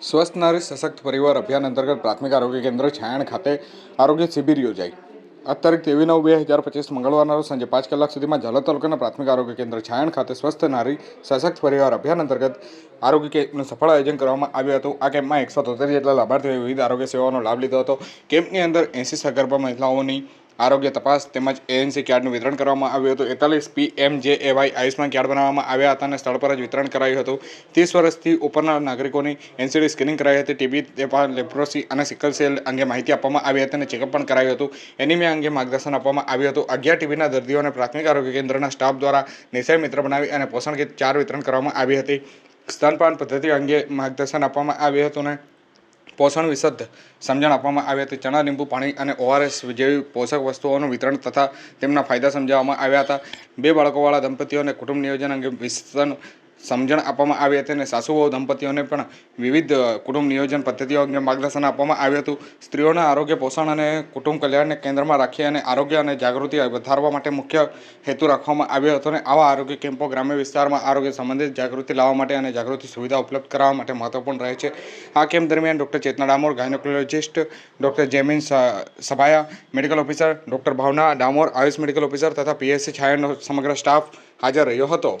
સ્વસ્થ નારી સશક્ત પરિવાર અભિયાન અંતર્ગત પ્રાથમિક આરોગ્ય કેન્દ્ર છાયણ ખાતે આરોગ્ય શિબિર યોજાઈ. તારીખ તેવી નવ બે હજાર પચીસ મંગળવારના સાંજે પાંચ કલાક સુધીમાં ઝાલોદ તાલુકાના પ્રાથમિક આરોગ્ય કેન્દ્ર છાયણ ખાતે સ્વસ્થ નારી સશક્ત પરિવાર અભિયાન અંતર્ગત આરોગ્ય કેમ્પનું સફળ આયોજન કરવામાં આવ્યું હતું. આ કેમ્પમાં એકસો તોતેર જેટલા લાભાર્થીઓએ વિવિધ આરોગ્ય સેવાઓનો લાભ લીધો હતો. કેમ્પની અંદર એંસી સગર્ભા મહિલાઓની આરોગ્ય તપાસ તેમજ એએનસી કાર્ડનું વિતરણ કરવામાં આવ્યું હતું. એકતાલીસ પી એમ જે એવાય આયુષ્માન કાર્ડ બનાવવામાં આવ્યા હતા અને સ્થળ પર જ વિતરણ કરાયું હતું. ત્રીસ વર્ષથી ઉપરના નાગરિકોની એનસીડી સ્ક્રીનિંગ કરાઈ હતી. ટીબી લેપ્રોસી અને સિકલ સેલ અંગે માહિતી આપવામાં આવી હતી અને ચેકઅપ પણ કરાયું હતું. એનિમિયા અંગે માર્ગદર્શન આપવામાં આવ્યું હતું. અગિયાર ટીબીના દર્દીઓને પ્રાથમિક આરોગ્ય કેન્દ્રના સ્ટાફ દ્વારા નિશય મિત્ર બનાવી અને પોષણ કીટ ચાર વિતરણ કરવામાં આવી હતી. સ્તનપાન પદ્ધતિ અંગે માર્ગદર્શન આપવામાં આવ્યું હતું અને પોષણ વિશદ સમજણ આપવામાં આવી હતી ચણા, લીંબુ, પાણી અને ઓઆરએસ જેવી પોષક વસ્તુઓનું વિતરણ તથા તેમના ફાયદા સમજાવવામાં આવ્યા હતા. બે બાળકોવાળા દંપતીઓને કુટુંબ નિયોજન અંગે વિસ્તૃત સમજણ આપવામાં આવી હતી અને સાસુ વહુ દંપતીઓને પણ વિવિધ કુટુંબ નિયોજન પદ્ધતિઓ અંગે માર્ગદર્શન આપવામાં આવ્યું હતું. સ્ત્રીઓના આરોગ્ય પોષણ અને કુટુંબ કલ્યાણને કેન્દ્રમાં રાખી અને આરોગ્ય અને જાગૃતિ વધારવા માટે મુખ્ય હેતુ રાખવામાં આવ્યો હતો અને આવા આરોગ્ય કેમ્પો ગ્રામ્ય વિસ્તારમાં આરોગ્ય સંબંધિત જાગૃતિ લાવવા માટે અને જાગૃતિ સુવિધા ઉપલબ્ધ કરાવવા માટે મહત્વપૂર્ણ રહે છે. આ કેમ્પ દરમિયાન doctor Chetna Damor, gynaecologist doctor Jemin Sabhaya, medical officer doctor Bhavna Damor, Ayush medical officer તથા પીએસસી છાયાનો સમગ્ર સ્ટાફ હાજર રહ્યો હતો.